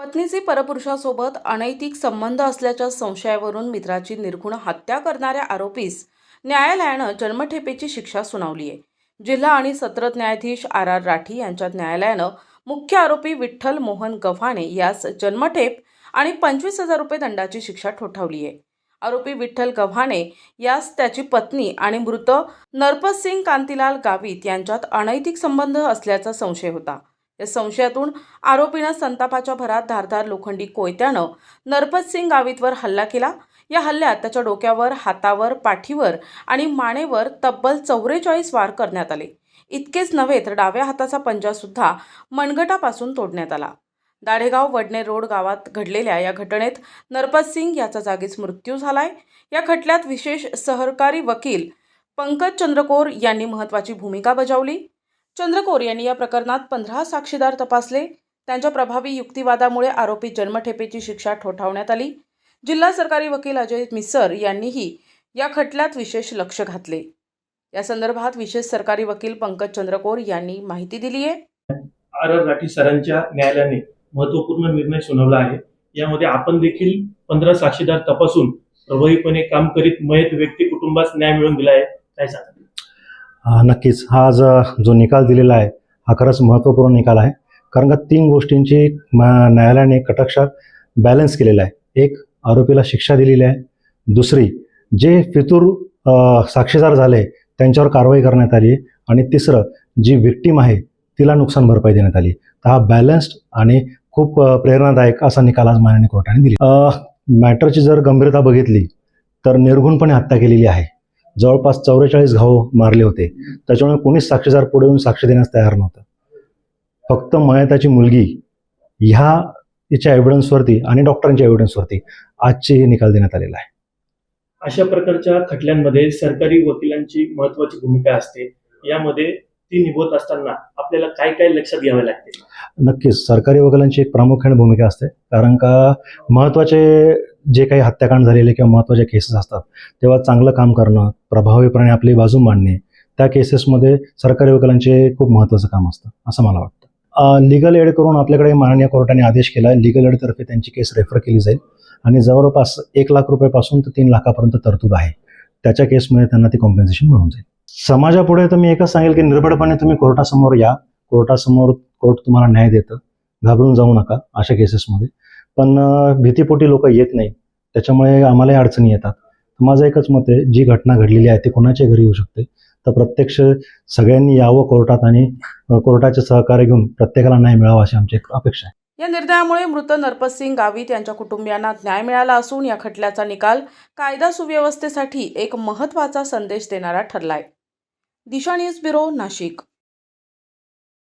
पत्नीचे परपुरुषासोबत अनैतिक संबंध असल्याच्या संशयावरून मित्राची निर्घुण हत्या करणाऱ्या आरोपीस न्यायालयानं जन्मठेपेची शिक्षा सुनावली आहे. जिल्हा आणि सत्र न्यायाधीश आर आर राठी यांच्या न्यायालयानं मुख्य आरोपी विठ्ठल मोहन गव्हाणे यास जन्मठेप आणि पंचवीस हजार रुपये दंडाची शिक्षा ठोठावली आहे. आरोपी विठ्ठल गव्हाणे यास त्याची पत्नी आणि मृत नरपतसिंग कांतीलाल गावित यांच्यात अनैतिक संबंध असल्याचा संशय होता. या संशयातून आरोपीनं संतापाच्या भरात धारधार लोखंडी कोयत्यानं नरपतसिंग गावितवर हल्ला केला. या हल्ल्यात त्याच्या डोक्यावर हातावर पाठीवर आणि मानेवर तब्बल चौवेचाळीस वार करण्यात आले. इतकेच नव्हे तर डाव्या हाताचा पंजासुद्धा मनगटापासून तोडण्यात आला. दाढेगाव वडणे रोड गावात घडलेल्या या घटनेत नरपतसिंग याचा जागीच मृत्यू झालाय. या खटल्यात विशेष सहकारी वकील पंकज चंद्रकोर यांनी महत्त्वाची भूमिका बजावली. चंद्रकोर यांनी या प्रकरणात पंधरा साक्षीदार तपासले. त्यांच्या प्रभावी युक्तिवादामुळे आरोपी जन्मठेपेची शिक्षा ठोठावण्यात आली. जिल्हा सरकारी वकील अजय मिसर यांनीही या खटल्यात विशेष लक्ष घातले. या संदर्भात विशेष सरकारी वकील पंकज चंद्रकोर यांनी माहिती दिली आहे. आर आर राठी सरांच्या न्यायालयाने महत्त्वपूर्ण निर्णय सुनावला आहे. यामध्ये आपण देखील पंधरा साक्षीदार तपासून प्रभावीपणे काम करीत मयत व्यक्ती कुटुंबास न्याय मिळवून दिला आहे काय सांगा नक्कीच हा आज जो निकाल दिलेला आहे हा खरंच महत्त्वपूर्ण निकाल आहे. कारण का तीन गोष्टींची म- न्यायालयाने कटाक्षात बॅलन्स केलेला आहे. एक आरोपीला शिक्षा दिलेली आहे. दुसरी जे फितूर साक्षीदार झाले त्यांच्यावर कारवाई करण्यात आली आणि तिसरं जी विक्टीम आहे तिला नुकसान भरपाई देण्यात आली तर हा बॅलन्स्ड आणि खूप प्रेरणादायक असा निकाल आज माननीय कोर्टाने दिली मॅटरची जर गंभीरता बघितली तर निर्घुणपणे हत्या केलेली आहे. जवळपास चौवेचाळीस घाव मारले होते. त्याच्यामुळे कोणीच साक्षीदार पुढे येऊन साक्ष देण्यास तयार नव्हतं. फक्त मयताची मुलगी ह्या तिच्या एव्हिडन्सवरती आणि डॉक्टरांच्या एव्हिडन्सवरती आजचे हे निकाल देण्यात आलेला आहे. अशा प्रकारच्या खटल्यांमध्ये सरकारी वकिलांची महत्वाची भूमिका असते. यामध्ये ती निभवत असताना आपल्याला काय काय लक्षात घ्यावे लागते? नक्कीच. सरकारी वकिलांची एक प्रामुख्याने भूमिका असते. कारण का महत्त्वाचे जे काही हत्याकांड झालेले किंवा महत्त्वाचे केसेस असतात तेव्हा चांगलं काम करणं प्रभावीपणे आपली बाजू मांडणे त्या केसेसमध्ये सरकारी वकिलांचे खूप महत्त्वाचं काम असतं असं मला वाटतं. लिगल एड करून आपल्याकडे माननीय कोर्टाने आदेश केला आहे लिगल एडतर्फे त्यांची केस रेफर केली जाईल. आणि जवळपास एक लाख रुपयापासून ते तीन लाखापर्यंत तरतूद आहे. त्याच्या केसमध्ये त्यांना ती कॉम्पेन्सेशन मिळून जाईल. समाजापुढे तर मी एकच सांगेल की निर्भडपणे तुम्ही कोर्टासमोर या. कोर्टासमोर कोर्ट तुम्हाला न्याय देतं. घाबरून जाऊ नका अशा केसेसमध्ये पण भीतीपोटी लोक येत नाही त्याच्यामुळे आम्हालाही अडचणी येतात. माझं एकच मत आहे जी घटना घडलेली आहे ती कोणाच्या घरी येऊ शकते. तर प्रत्यक्ष सगळ्यांनी यावं कोर्टात आणि कोर्टाचे सहकार्य घेऊन प्रत्येकाला न्याय मिळावा अशी आमची एक अपेक्षा आहे. या निर्णयामुळे मृत नरपतसिंग गावित यांच्या कुटुंबियांना न्याय मिळाला असून या खटल्याचा निकाल कायदा सुव्यवस्थेसाठी एक महत्त्वाचा संदेश देणारा ठरलाय. Disha news bureau Nashik.